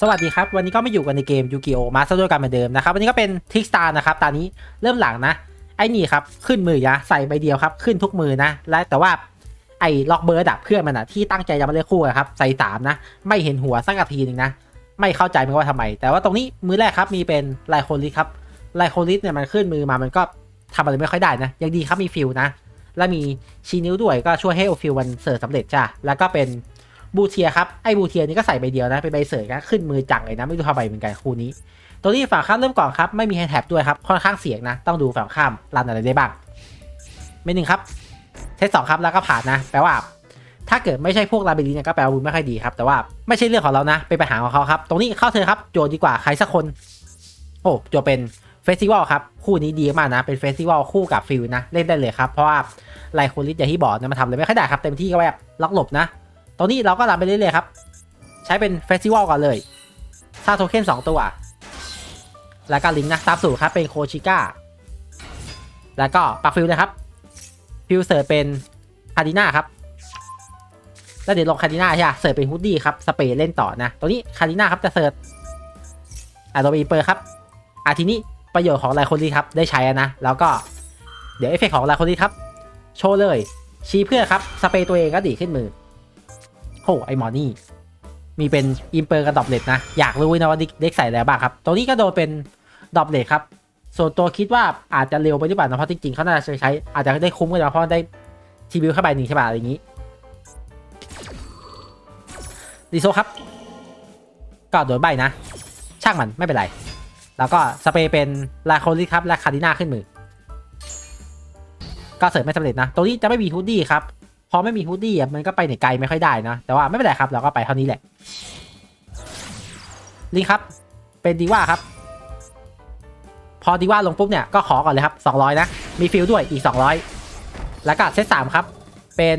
สวัสดีครับ วันนี้ก็มาอยู่กันในเกมยูกิโอมาสเตอร์กันเหมือนเดิมนะครับ วันนี้ก็เป็นทิกสตาร์นะครับ ตอนนี้เริ่มหลังนะ ไอ้นี่ครับ ขึ้นมือยะใส่ใบเดียวครับ ขึ้นทุกมือนะ และแต่ว่าไอ้ล็อกเบิร์ดอะเพื่อนมันอะที่ตั้งใจจะมาเลือกคู่ะครับ ใส่สามนะ ไม่เห็นหัวสักทีหนึ่งนะ ไม่เข้าใจเหมือนกันว่าทำไม แต่ว่าตรงนี้มือแรกครับ มีเป็นไลโคลิสครับ ไลโคลิสเนี่ยมันขึ้นมือมา มันก็ทำอะไรไม่ค่อยได้นะ ยังดีครับ มีฟิลนะ และมีชีนิ้วด้วยก็ช่วยให้โอฟิลมันเสิร์ฟสำเร็จจ้ะแล้วก็เป็น บูเทียครับ ไอ้บูเทียนี่ก็ใส่ใบเดียวนะ เป็นใบเสยก็ขึ้นมือจังเลยนะ ไม่รู้ทำไมเหมือนกันคู่นี้ ตัวนี้ฝั่งข้ามเริ่มก่อนครับ ไม่มีแฮนด์แท็บด้วยครับ ค่อนข้างเสี่ยงนะ ต้องดูฝั่งข้ามรันอะไรได้บ้างเมนหนึ่งครับ เทสสองครับ แล้วก็ผ่านนะ แปลว่า ถ้าเกิดไม่ใช่พวกลาเบรีเนี่ยก็แปลว่าบุญไม่ค่อยดีครับ แต่ว่าไม่ใช่เรื่องของเรานะ เป็นปัญหาของเขาครับ ตรงนี้เข้าเธอครับ โจดีกว่าใครสักคน โอ้ โจเป็นเฟสติวัลครับ คู่นี้ดีมากนะ เป็นเฟสติวัลคู่กับฟิลนะ เล่นได้เลยครับ เพราะว่าไลโคลิสอย่างที่บอกนะมันทำอะไรไม่ค่อยได้ครับ เต็มที่ก็แบบล็อกหลบนะ ตรงนี้เราก็รันไปเรื่อยๆครับ ใช้เป็นเฟสติวัลก่อนเลยซาโทเค็น2 ตัว แล้วก็ลิงนะตามสูตรครับเป็นโคชิก้า แล้วก็ปักฟิลเลยครับ ฟิลเสิร์ฟเป็นคาดิน่าครับ แล้วเดี๋ยวลงคาดิน่าใช่ไหมเสิร์ฟเป็นฮูดดี้ครับ สเปรย์เล่นต่อนะ ตัวนี้คาดิน่าครับจะเสิร์ฟอะโดบีเปอร์ครับอาทีนี้ประโยชน์ของไลโคลีครับได้ใช้แล้วนะ แล้วก็เดี๋ยวเอฟเฟกต์ของไลโคลีครับ โชว์เลย ชี้เพื่อนครับ สเปรย์ตัวเองก็ดีขึ้นมือ โหไอหมอนี่ มีเป็นอิมเปอร์กับดอบเลตนะ อยากรู้นะว่าเด็กใส่แล้วบ้างครับ ตัวนี้ก็โดนเป็นดอบเลตครับ ส่วนตัวคิดว่าอาจจะเร็วไปหรือเปล่านะเพราะจริงๆเขาน่าจะใช้ อาจจะได้คุ้มกันนะเพราะได้ทีบิวเข้าไปหนึ่งใช่ป่ะอะไรอย่างนี้ดีโซครับ ก็โดนใบนะ ช่างมันไม่เป็นไร แล้วก็สเปรย์เป็นลาโคลิครับและคาร์ดิน่าขึ้นมือ ก็เสริมไม่สำเร็จนะตรงนี้จะไม่มีฮูดดี้ครับ พอไม่มีฮูดดี้อะมันก็ไปไหนไกลไม่ค่อยได้นะ แต่ว่าไม่เป็นไรครับ เราก็ไปเท่านี้แหละ ลิงครับ เป็นดีว่าครับ พอดีว่าลงปุ๊บเนี่ยก็ขอก่อนเลยครับ 200 นะ มีฟิลด้วยอีก 200 แล้วก็เซตสามครับ เป็น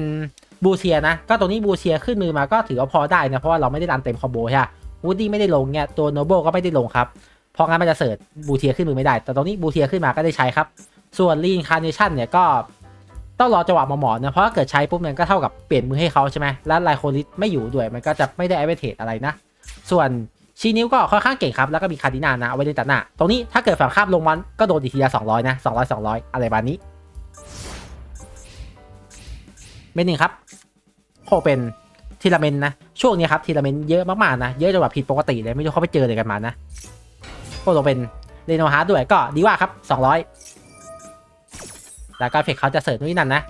บูเชียนะ ก็ตรงนี้บูเชียขึ้นมือมาก็ถือว่าพอได้นะ เพราะว่าเราไม่ได้ดันเต็มคอมโบใช่ไหมวูดดี้ไม่ได้ลงเนี่ยตัวโนโบก็ไม่ได้ลงครับ เพราะงั้นมันจะเสิร์ชบูเทียขึ้นมือไม่ได้ แต่ตรงนี้บูเทียขึ้นมาก็ได้ใช้ครับ ส่วนรีนคาร์เนชั่นเนี่ยก็ ต้องรอจังหวะมาหมอนนะเพราะถ้าเกิดใช้ปุ๊บมันก็เท่ากับเปลี่ยนมือให้เขาใช่ไหมแล้วไลโคลิสไม่อยู่ด้วยมันก็จะไม่ได้ไอเวเทสอะไรนะ ส่วนชีนิ้วก็ค่อนข้างเก่งครับ แล้วก็มีคาร์ดินานะเอาไว้ในตัดหน้า ตรงนี้ถ้าเกิดฝั่งข้ามลงมันก็โดนอีทีละสองร้อยนะสองร้อยสองร้อยอะไรแบบนี้เมนหนึ่งครับโคเป็นทีละเมนนะ ช่วงนี้ครับทีละเมนเยอะมากๆนะ เยอะจนแบบผิดปกติเลยไม่รู้เขาไปเจออะไรกันมานะโคลงเป็นเรโนฮาร์ดด้วยก็ดีว่าครับสองร้อย แล้วก็เฟกเขาจะเสิร์ฟนู่นนนั่นนะ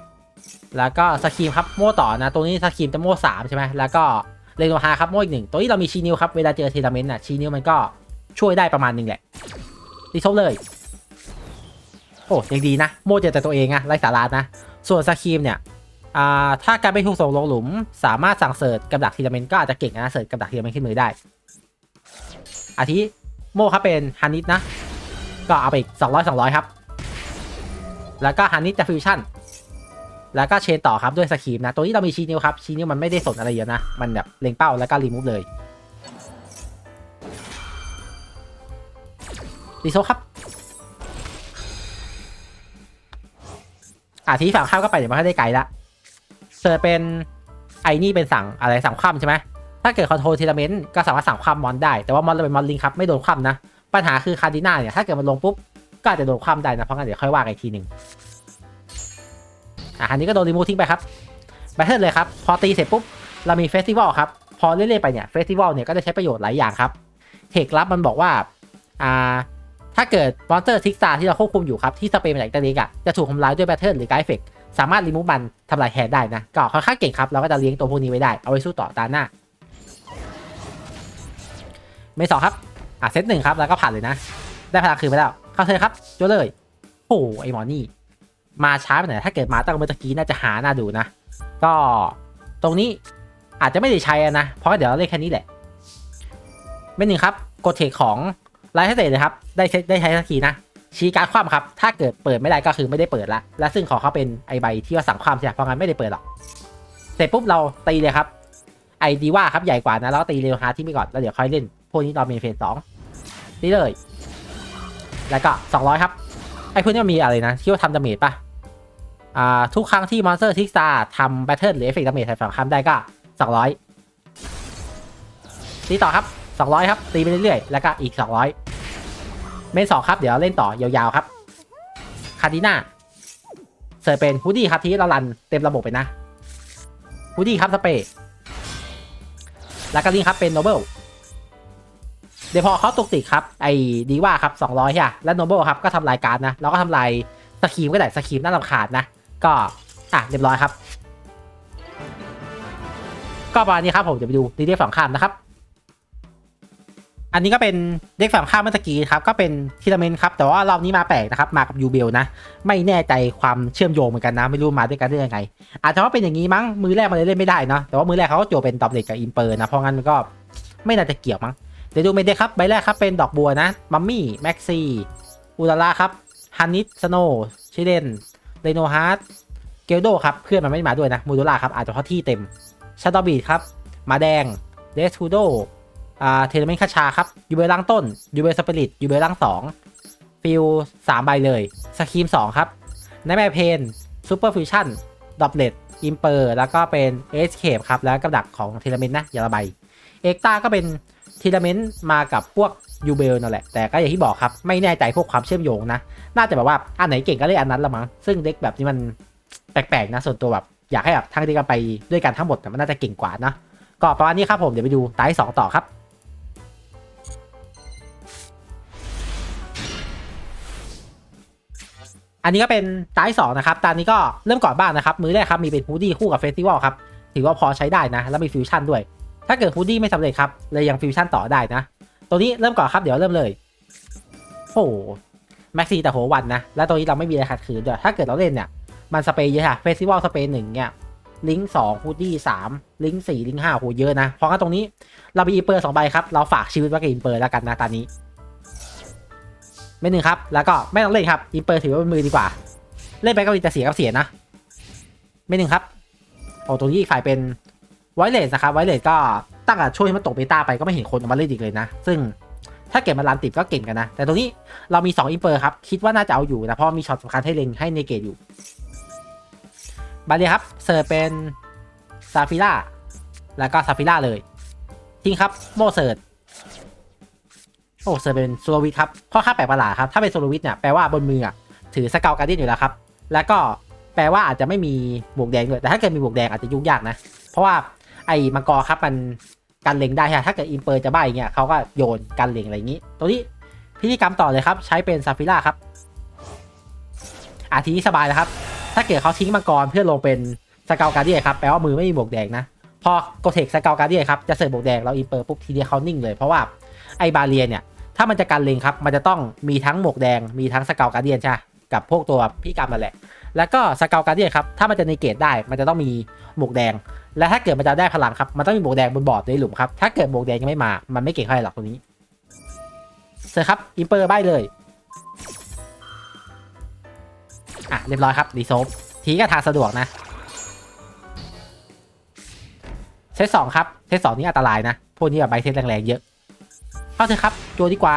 แล้วก็สกีมครับโม่ต่อนะตรงนี้สกีมจะโม่สามใช่ไหมแล้วก็เรโนฮาครับโม่อีกหนึ่งตัวนี้เรามีชีนิวครับ เวลาเจอเทเลเมนต์อะชีนิวมันก็ช่วยได้ประมาณหนึ่งแหละดีทบเลย โอ้ยังดีนะ โม่เจอแต่ตัวเองอะไร้สาระนะ ส่วนสกีมเนี่ยอ่าถ้าการไปถูกส่งลงหลุม สามารถสั่งเสิร์ชกับดักทีละเมนต์ก็อาจจะเก่งนะเสิร์ชกับดักทีละเมนต์ขึ้นมือได้ อาทิโม่ครับเป็นฮันนิสนะ ก็เอาไปอีก200 200 ครับ แล้วก็ฮันนิสจะฟิวชั่นแล้วก็เชนต่อครับด้วยสกีมนะ ตัวนี้เรามีชีนิวครับชีนิวมันไม่ได้สนอะไรเยอะนะ มันแบบเล็งเป้าแล้วก็รีมูฟเลยดีโซครับอะทีฝั่งข้ามก็ไปเดี๋ยวมันก็ได้ไกลละเสิร์เป็นไอ้นี่เป็นสั่งอะไรสั่งคว่ำใช่ไหมถ้าเกิดคอนโทรลทีลเมนต์ก็สามารถสั่งคว่ำมอนได้ แต่ว่ามอนเราเป็นมอนลิงครับไม่โดนคว่ำนะ ปัญหาคือคาร์ดิน่าเนี่ยถ้าเกิดมันลงปุ๊บ ก็อาจจะโดนคว่ำได้นะเพราะงั้นเดี๋ยวค่อยว่ากันอีกทีหนึ่งอะอันนี้ก็โดนรีมูทิ้งไปครับแบทเทิลเลยครับพอตีเสร็จปุ๊บเรามีเฟสติวัลครับพอเรื่อยๆไปเนี่ยเฟสติวัลเนี่ยก็จะใช้ประโยชน์หลายอย่างครับเทคลับมันบอกว่าอ่าถ้าเกิดมอนสเตอร์ทิกซาที่เราควบคุมอยู่ครับที่สเปรย์มาจากตะล็กอะจะถูกทำลายด้วยแบทเทิลหรือไกด์เฟกสามารถรีมูฟมันทำลายแฮดได้นะก็ค่อนข้างเก่งครับเราก็จะเลี้ยงตัวพวกนี้ไว้ได้เอาไว้สู้ต่อตาหน้าเมนสองครับอะเซตหนึ่งครับแล้วก็ผ่านเลยนะ ได้พลังคืนไปแล้ว เข้าเธอครับโจเลยโอ้ไอหมอนี่ มาช้าไปหน่อยถ้าเกิดมาตั้งเมื่อกี้น่าจะหาหน้าดูนะ ก็ตรงนี้อาจจะไม่ได้ใช้นะ เพราะเดี๋ยวเราเล่นแค่นี้แหละเป็นหนึ่งครับกดเทคของไลท์เตเลยครับ ได้ใช้ได้ใช้สักทีนะ ชี้การคว่ำครับ ถ้าเกิดเปิดไม่ได้ก็คือไม่ได้เปิดละ และซึ่งของเขาเป็นไอใบที่ว่าสั่งคว่ำใช่ไหมเพราะงั้นไม่ได้เปิดหรอก เสร็จปุ๊บเราตีเลยครับ ไอดีว่าครับใหญ่กว่านะแล้วตีเร็วฮาร์ที่ไม่ก่อนแล้วเดี๋ยวค่อยเล่น พวกนี้ตอนเมนเฟสสองนี่เลย แล้วก็ 200 ครับ ไอพวกนี้มันมีอะไรนะ ที่ว่าทำดาเมจปะอ่า ทุกครั้งที่มอนสเตอร์ทิกซาทำแบทเทิลหรือเอฟเฟกต์ดาเมจใส่ฝั่งคำได้ก็ 200 ตีต่อครับ 200 ครับ ตีไปเรื่อยๆ แล้วก็อีก 200 เมนสองครับ เดี๋ยวเล่นต่อยาวๆครับ คาร์ดิน่าเสิร์ฟเป็นฮูดี้ครับที่เรารันเต็มระบบไปนะฮูดี้ครับสเปรย์แล้วก็ลิงครับเป็นโนเบิล ดี๋ยวพอเขาตกติครับไอ้ดีว่าครับ200ใช่ะและโนเบิลครับก็ทำลายการดนะแล้วก็ทำลายสกีมก็ได้สกีมน่ารำคาญนะ ก็อะเรียบร้อยครับ ก็ประมาณนี้ครับผมจะไปดูดีเด็กฝั่งข้ามนะครับ อันนี้ก็เป็นเด็กฝั่งข้ามเมื่อกี้ครับก็เป็นทีละเมนครับแต่ว่ารอบนี้มาแปลกนะครับมากับยูเบลนะ ไม่แน่ใจความเชื่อมโยงเหมือนกันนะไม่รู้มาด้วยกันได้ยังไง อาจจะว่าเป็นอย่างนี้มั้งมือแรกมันเลยเล่นไม่ได้เนาะแต่ว่ามือแรกเขาก็โจเป็นดอบเด็กกับอิมเปอร์นะเพราะงั้นมันก็ไม่น่าจะเกี่ยวมั้ง เดี๋ยวดูเมเด็กครับ ใบแรกครับเป็นดอกบัวนะ มัมมี่ แม็กซี่อุลาลาครับฮันนิสสโนชิเดนเรโนฮาร์ดเกลโดครับ เพื่อนมันไม่มาด้วยนะ มูดูล่าครับ อาจจะเพราะที่เต็มชาดอบีดครับ มาแดงเดสทูโดอ่าเทเลเมนคาชาครับ ยูเบลล่างต้น ยูเบลสปิริต ยูเบลล่างสองฟิลสามใบเลยสคีมสองครับนายแมเพนซูเปอร์ฟิวชั่นดอปเลตอิมเปอร์ แล้วก็เป็นเอสเคปครับ แล้วกับดักของเทเลเมนนะอย่าละใบเอกตาก็เป็น ทีละเมนต์มากับพวกยูเบลนั่นแหละ แต่ก็อย่างที่บอกครับ ไม่แน่ใจพวกความเชื่อมโยงนะ น่าจะแบบว่า อันไหนเก่งก็เล่นอันนั้นละมั้ง ซึ่งเด็กแบบนี้มันแปลกๆนะ ส่วนตัวแบบ อยากให้แบบทั้งเด็กกันไปด้วยกันทั้งหมดแต่มันน่าจะเก่งกว่านะ ก็ประมาณนี้ครับผม เดี๋ยวไปดูตาที่สองต่อครับอันนี้ก็เป็นตาที่สองนะครับตานี้ก็เริ่มก่อนบ้างนะครับ มือแรกครับ มีเป็นฮูดี้คู่กับเฟสติวัลครับ ถือว่าพอใช้ได้นะ แล้วมีฟิวชั่นด้วย ถ้าเกิดฮูดี้ไม่สำเร็จครับเลยยังฟิวชั่นต่อได้นะ ตัวนี้เริ่มก่อนครับเดี๋ยวเริ่มเลยโอ้แม็กซี่แต่โหวันนะ แล้วตัวนี้เราไม่มีอะไรขัดขืนด้วยถ้าเกิดเราเล่นเนี่ย มันสเปรย์เยอะค่ะเฟสติวัลสเปรย์หนึ่งเนี่ยลิงก์สองฮูดี้สามลิงก์สี่ลิงก์ห้าโหเยอะนะ เพราะงั้นตรงนี้เรามีอินเปอร์สองใบครับ เราฝากชีวิตไว้กับอินเปอร์แล้วกันนะตอนนี้ไม่หนึ่งครับ แล้วก็ไม่ต้องเล่นครับอินเปอร์ถือว่าเป็นมือดีกว่า เล่นไปก็มีแต่เสียก็เสียนะ ไม่หนึ่งครับโอ้ตรงนี้อีกฝ่ายเป็น ไวเลสนะครับไวเลสก็ตั้งแต่ช่วงที่มันตกเบต้าไปก็ไม่เห็นคนออกมาเล่นอีกเลยนะ ซึ่งถ้าเก็บมาลันติดก็เก่งกันนะ แต่ตรงนี้เรามี 2 อินเปอร์ครับ คิดว่าน่าจะเอาอยู่นะ เพราะมีช็อตสำคัญให้เล็งให้เนเกตอยู่ บาเลียครับเสิร์เป็นซาฟิล่าแล้วก็ซาฟิล่าเลย ทิ้งครับ โมเสิร์ตโอ้เสิร์เป็นโซโลวิทครับข้อค่าแปลกประหลาดครับ ถ้าเป็นโซโลวิทเนี่ยแปลว่าบนมืออะถือสเกลการ์ดียนอยู่แล้วครับ แล้วก็แปลว่าอาจจะไม่มีบวกแดงด้วยแต่ถ้าเกิดมีบวกแดงอาจจะยุ่งยากนะ เพราะว่า ไอ้มังกรครับมันกันเล็งได้ใช่ไหมถ้าเกิดอินเปอร์จะบ้าอย่างเงี้ยเขาก็โยนกันเล็งอะไรอย่างงี้ตรงนี้พิธีกรรมต่อเลยครับใช้เป็นซาฟิล่าครับอาทีนี้สบายแล้วครับ ถ้าเกิดเขาทิ้งมังกรเพื่อลงเป็นสเกลการ์เดียครับแปลว่ามือไม่มีบวกแดงนะ พอโกเทคสเกลการ์เดียครับจะเสิร์ฟบวกแดงเราอินเปอร์ปุ๊บทีเดียวเขานิ่งเลยเพราะว่าไอ้บาเรียเนี่ยถ้ามันจะกันเลงครับ มันจะต้องมีทั้งหมวกแดง มีทั้งสเกลการ์เดียนใช่ กับพวกตัวพี่กรรมนั่นแหละ แล้วก็สเกลการ์เดียครับ ถ้ามันจะในเกตได้ มันจะต้องมีหมวกแดง และถ้าเกิดมันจะได้พลังครับ มันต้องมีหมวกแดงบนบอร์ดในหลุมครับ ถ้าเกิดหมวกแดงยังไม่มา มันไม่เก่งเท่าไหร่หรอกตรงนี้เสร็จครับ อิมเปอร์ใบเลย อะ เรียบร้อยครับรีโซฟทีก็ทางสะดวกนะ เซตสองครับ เซตสองนี่อันตรายนะ พวกนี้แบบใบเทสแรงๆเยอะ เข้าเถอะครับจัวดีกว่า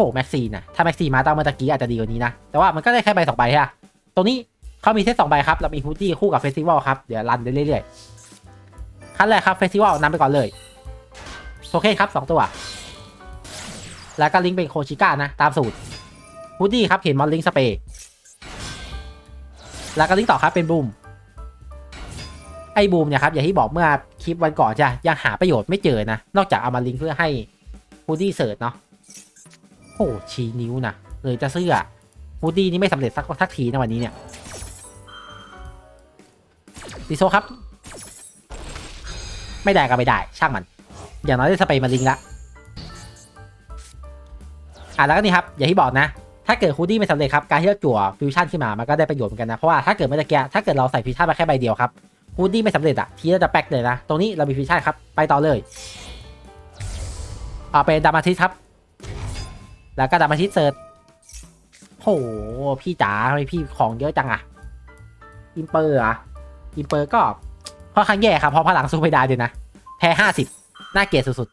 หแม็กซี่นะถ้าแม็กซี่มาตามเมื่อตะกี้อาจจะดีกว่านี้นะ แต่ว่ามันก็ได้แค่ใบสองใบฮะตรงนี้เขามีเซตสองใบครับเรามีฮูดี้คู่กับเฟสติวัลครับเดี๋ยวรันไปเรื่อยๆขั้นแรกครับเฟสติวัลนำไปก่อนเลยโอเคครับสองตัว แล้วก็ลิงก์เป็นโคชิก้านะ ตามสูตรฮูดี้ครับเห็นมอนลิงสเปย์แล้วก็ลิงก์ต่อครับเป็นบูมไอ้บูมเนี่ยครับอย่างที่บอกเมื่อคลิปวันก่อนจะยังหาประโยชน์ไม่เจอนะ นอกจากเอามาลิงก์เพื่อให้ฮูดี้เสิร์ชเนาะ โอ้ชี้นิ้วนะเลยจะเสื้อฮูดี้นี่ไม่สำเร็จสักทักทีนะวันนี้เนี่ยดิโซครับ ไม่ได้ก็ไม่ได้ ช่างมัน อย่างน้อยได้สเปรย์มาลิงละอะแล้วก็นี่ครับ อย่างที่บอกนะ ถ้าเกิดฮูดี้ไม่สำเร็จครับ การที่เราจั่วฟิวชั่นขึ้นมามันก็ได้ประโยชน์เหมือนกันนะ เพราะว่าถ้าเกิดเมื่อกี้ถ้าเกิดเราใส่ฟิวชั่นมาแค่ใบเดียวครับฮูดดี้ไม่สำเร็จอะทีเราจะแป๊กเลยนะ ตรงนี้เรามีฟิชชั่นครับ ไปต่อเลยเอาเป็นดามาทิสครับ แล้วก็ดามาทิสเซิร์ชโหพี่จ๋าทำไมพี่ของเยอะจังอะอิมเปอร์อะอิมเปอร์ก็ค่อนข้างแย่ครับเพราะพลังสู้ไม่ได้เลยนะแพ้ห้าสิบน่าเกลียดสุด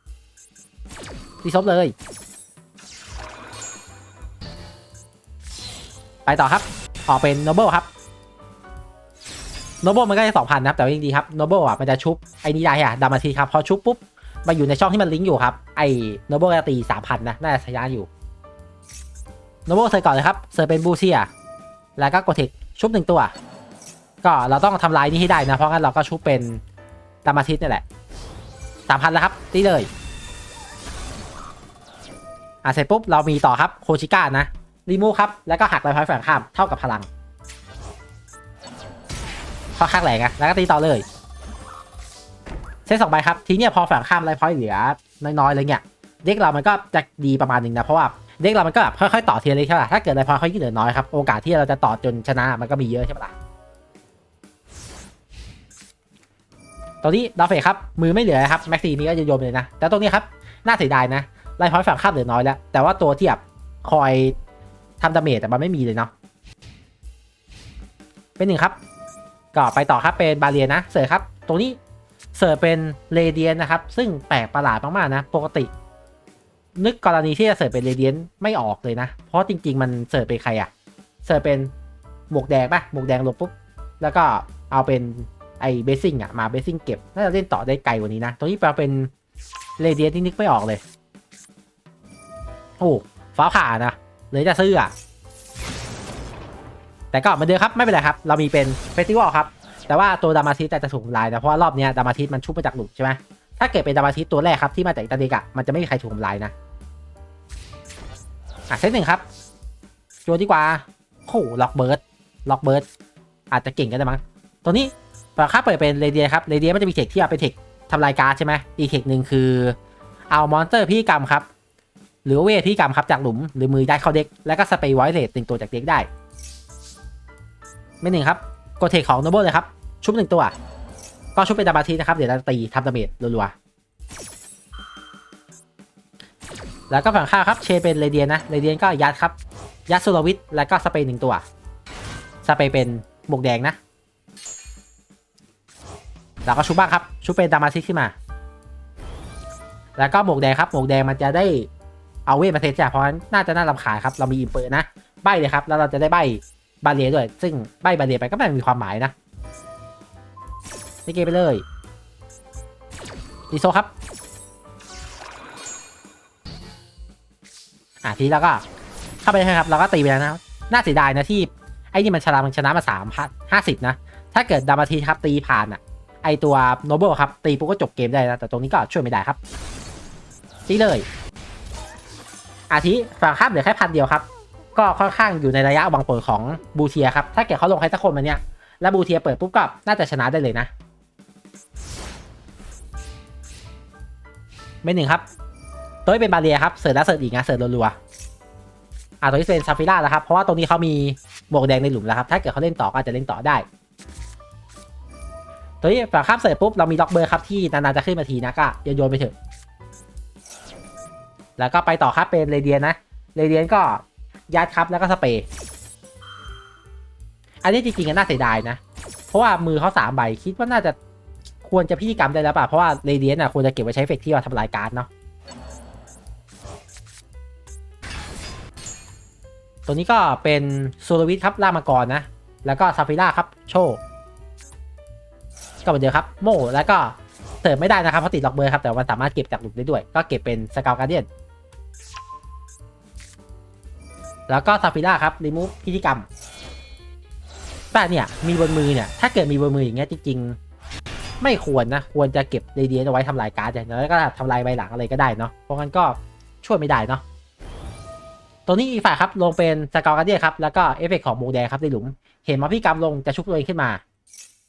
ๆดีซบเลย ไปต่อครับออกเป็นโนเบิลครับโนเบิลมันก็จะสองพันนะครับ แต่ว่ายังดีครับโนเบิลอะมันจะชุบไอ้นี่ได้อะดามาทีครับ พอชุบปุ๊บมาอยู่ในช่องที่มันลิงก์อยู่ครับ ไอ้โนเบิลตีสามพันนะ น่าจะชนะอยู่ โนบิลเซอร์ก่อนเลยครับเซอร์เป็นบูเซีย แล้วก็กดเทคชุบหนึ่งตัว ก็เราต้องทำลายนี่ให้ได้นะ เพราะงั้นเราก็ชุบเป็นดามาทิสนี่แหละสามพันแล้วครับ ตีเลย อะเสร็จปุ๊บ เรามีต่อครับโคชิก้านะ รีมูครับ แล้วก็หักลายพอยฝั่งข้ามเท่ากับพลังพอข้างแหลงอะแล้วก็ตีต่อเลยเซตสองใบครับ ทีเนี้ยพอฝั่งข้ามลายพอยต์เหลือน้อยๆเลยเนี่ย เด็กเรามันก็จะดีประมาณหนึ่งนะ เพราะว่า เด็กเรามันก็แบบค่อยๆต่อเทียร์เลยใช่ป่ะถ้าเกิดลายพอยต์เขายิ่งเหลือน้อยครับโอกาสที่เราจะต่อจนชนะมันก็มีเยอะใช่ปะล่ะตอนนี้ดาวเฟครับมือไม่เหลือครับแม็กซีนี้ก็จะโยมเลยนะ แต่ตรงนี้ครับน่าเสียดายนะไล่พอยต์ฝั่งข้ามเหลือน้อยแล้ว แต่ว่าตัวที่แบบคอยทำดาเมจแต่มันไม่มีเลยเนาะเป็นหนึ่งครับ ก็ไปต่อครับเป็นบาเรียนะเสิร์ฟครับ ตรงนี้เสิร์ฟเป็นเรเดียนนะครับ ซึ่งแปลกประหลาดมากๆนะ ปกติ นึกกรณีที่จะเสิร์ฟเป็นเรเดียนไม่ออกเลยนะ เพราะจริง ๆ มันเสิร์ฟเป็นใครอะเสิร์ฟเป็นหมวกแดงปะหมวกแดงลงปุ๊บ แล้วก็เอาเป็นไอ้เบสซิ่งอะมาเบสซิ่งเก็บ น่าจะเล่นต่อได้ไกลกว่านี้นะ ตรงนี้แปลเป็นเรเดียนที่นึกไม่ออกเลย โอ้ฟ้าผ่านะเลยจะซื้ออะแต่ก็เหมือนเดิมครับไม่เป็นไรครับ เรามีเป็นเฟสติวัลครับ แต่ว่าตัวดามาทิสจะถูกลายนะเพราะว่ารอบนี้ดามาทิสมันชุบมาจากหลุมใช่ไหมถ้าเกิดเป็นดามาทิสตัวแรกครับที่มาจากอิตาลีกะมันจะไม่มีใครถูกทำลายนะ อะเซตหนึ่งครับจัวดีกว่าโอ้ล็อกเบิร์ดล็อกเบิร์ดอาจจะเก่งกันได้มั้งตัวนี้ปราค่าเปิดเป็นเรเดียครับเรเดียมันจะมีเทคที่เอาเป็นเทคทำลายการ์ดใช่ไหมอีกเทคหนึ่งคือเอามอนสเตอร์พี่กรรมครับ หรือเวทพี่กรรมครับจากหลุม หรือมือได้เข้าเด็ก แล้วก็สเปรย์ไวเลตหนึ่งตัวจากเด็กได้ ไม่หนึ่งครับกดเทคของโนเบิลเลยครับ ชุบหนึ่งตัว ก็ชุบเป็นดาบาทีนะครับ เดี๋ยวเราตีทำดาเมจรัวๆ แล้วก็ฝั่งข้าครับเชเป็นเรเดียนนะเรเดียนก็ยัดครับยัดซูลวิทแล้วก็สเปรย์หนึ่งตัว สเปรย์เป็นหมวกแดงนะ แล้วก็ชุบบ้างครับ ชุบเป็นดามาซิขึ้นมา แล้วก็หมวกแดงครับหมวกแดงมันจะได้เอาเวทมาเทสจ้ะเพราะฉะนั้นน่าจะน่ารำคาญครับเรามีอิมเปอร์นะใบเลยครับแล้วเราจะได้ใบบาเรียด้วย ซึ่งใบบาเรียไปก็ไม่มีความหมายนะนี่เกมไปเลยดีโซครับ อะทีนี้เราก็เข้าไปเลยครับเราก็ตีไปแล้วนะน่าเสียดายนะที่ไอ้นี่มันชนะมันชนะมาสามพันห้าสิบนะ ถ้าเกิดดามาทีครับตีผ่านอะ ไอตัวโนเบิลครับตีปุ๊บก็จบเกมได้นะแต่ตรงนี้ก็ช่วยไม่ได้ครับตีเลยอาทิฝั่งข้ามเหลือแค่พันเดียวครับ ก็ค่อนข้างอยู่ในระยะวางผลของบูเทียครับ ถ้าเกิดเขาลงใครสักคนมาเนี่ย แล้วบูเทียเปิดปุ๊บก็น่าจะชนะได้เลยนะไม่หนึ่งครับ ตัวนี้เป็นบาเรียครับเสิร์ฟแล้วเสิร์ฟอีกนะเสิร์ฟรัวๆอ่าตัวนี้เป็นซาฟิล่าแล้วครับ เพราะว่าตรงนี้เขามีหมวกแดงในหลุมแล้วครับ ถ้าเกิดเขาเล่นต่อก็อาจจะเล่นต่อได้ ตัวนี้ฝั่งข้ามเสิร์ฟปุ๊บเรามีล็อกเบอร์ครับที่นานๆจะขึ้นมาทีนะก็โยนโยนไปเถอะ แล้วก็ไปต่อครับเป็นเรเดียนนะ เรเดียนก็ยัดครับแล้วก็สเปรย์ อันนี้จริงๆก็น่าเสียดายนะ เพราะว่ามือเขาสามใบคิดว่าน่าจะควรจะพิธีกรรมได้แล้วป่ะ เพราะว่าเรเดียนอะควรจะเก็บไว้ใช้เฟกที่ว่าทำลายการ์ดเนาะ ตัวนี้ก็เป็นซโลวิทครับล่ามังกรนะ แล้วก็ซาฟิล่าครับโชก็เหมือนเดิมครับโมแล้วก็เสริมไม่ได้นะครับเพราะติดล็อกเบอร์ครับแต่มันสามารถเก็บจากหลุมได้ด้วย ก็เก็บเป็นสกาวการเดียนแล้วก็ซาฟิล่าครับรีมูฟพิธีกรรมแต่เนี่ยมีบนมือเนี่ยถ้าเกิดมีบนมืออย่างเงี้ยจริงๆ ไม่ควรนะควรจะเก็บเรเดียนเอาไว้ทำลายการ์ดอย่างน้อยก็ทำลายใบหลังอะไรก็ได้เนาะเพราะงั้นก็ช่วยไม่ได้เนาะ ตัวนี้อีกฝ่ายครับลงเป็นสกาวการเดียครับแล้วก็เอฟเฟกต์ของโมแดงครับในหลุม เห็นมาพี่กรรมลงจะชุบตัวเองขึ้นมา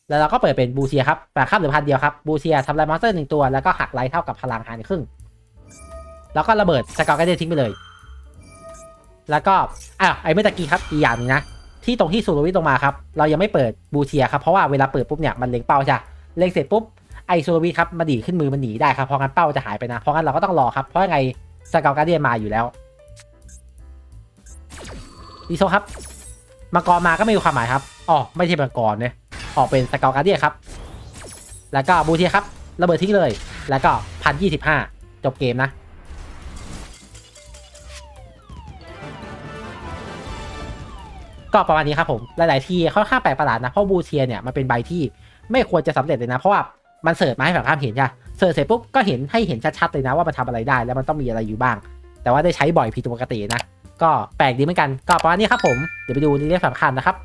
แล้วเราก็เปิดเป็นบูเซียครับแต่ข้ามเหลือพันเดียวครับบูเซียทำลายมอนสเตอร์หนึ่งตัวแล้วก็หักไลท์เท่ากับพลังหารครึ่งแล้วก็ระเบิดสกาวการเดียทิ้งไปเลย แล้วก็อะไอ้เมื่อตะกี้ครับอีกอย่างนึงนะที่ตรงที่สูโรวิตรงมาครับเรายังไม่เปิดบูเทียครับเพราะว่าเวลาเปิดปุ๊บเนี่ยมันเล็งเป้าใช่เล็งเสร็จปุ๊บไอ้สูโรวิครับมาดีขึ้นมือมันหนีได้ครับเพราะงั้นเป้าจะหายไปนะเพราะงั้นเราก็ต้องรอครับเพราะยังไงสเกลการเดียมาอยู่แล้ว ดีโซครับ มังกรมาก็ไม่มีความหมายครับอ๋อไม่ใช่มังกรเนี่ยออกเป็นสเกลการเดียครับ แล้วก็บูเทียครับ ระเบิดทิ้งเลย แล้วก็พันยี่สิบห้าจบเกมนะก็ประมาณนี้ครับผม หลาย ๆ ที่ค่อนข้างแปลกประหลาดนะ เพราะบูเทียเนี่ยมันเป็นใบที่ไม่ควรจะสำเร็จเลยนะ เพราะว่ามันเสิร์ฟมาให้ฝั่งข้ามเห็นใช่เสิร์ชเสร็จปุ๊บก็เห็นให้เห็นชัด ๆ เลยนะว่ามันทำอะไรได้แล้วมันต้องมีอะไรอยู่บ้าง แต่ว่าได้ใช้บ่อยผิดปกตินะ ก็แปลกดีเหมือนกันก็ประมาณนี้ครับผมเดี๋ยวไปดูรีเดกสำคัญนะครับ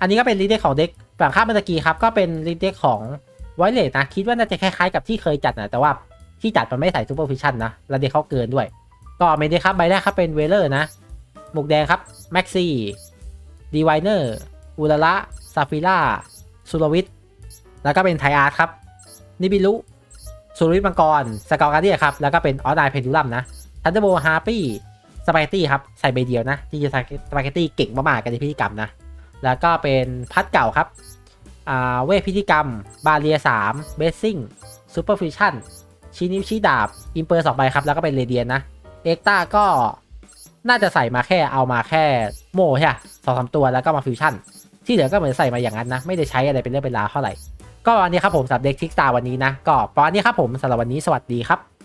อันนี้ก็เป็นรีเดกของเด็กฝั่งข้ามเมื่อกี้ครับก็เป็นรีเดกของไวเลสนะคิดว่าน่าจะคล้ายๆกับที่เคยจัดนะแต่ว่าที่จัดมันไม่ใส่ซูเปอร์ฟิชชั่นนะแล้วเด็กเขาเกินด้วย ก็เมนเดครับใบแรกครับเป็นเวเลอร์นะหมวกแดงครับแม็กซี่ดีไวเนอร์อุลาระซาฟิล่าซูโรวิทแล้วก็เป็นไทอาร์ตครับนิบิลุซูโรวิทมังกร สกอร์การเดียครับ แล้วก็เป็นออสไนเพนดูลัมนะ ทันเดอร์โบฮาร์ปี้สปาเกตตี้ครับ ใส่ใบเดียวนะที่จะสปาเกตตี้เก่งมากๆกันในพิธีกรรมนะ แล้วก็เป็นพัดเก่าครับเวทพิธีกรรม บาเรีย3เบสซิ่งซูเปอร์ฟิชชั่นชินิวชิดาบ อิมเปอร์สองใบครับ แล้วก็เป็นเรเดียนนะ เอ็กตาก็น่าจะใส่มาแค่เอามาแค่โม่ใช่สองสามตัวแล้วก็มาฟิวชั่น ที่เหลือก็เหมือนใส่มาอย่างนั้นนะ ไม่ได้ใช้อะไรเป็นเรื่องเป็นราวเท่าไหร่ ก็วันนี้ครับผมสำหรับเด็กทิกตาวันนี้นะ ก็ประมาณนี้ครับผมสำหรับวันนี้สวัสดีครับ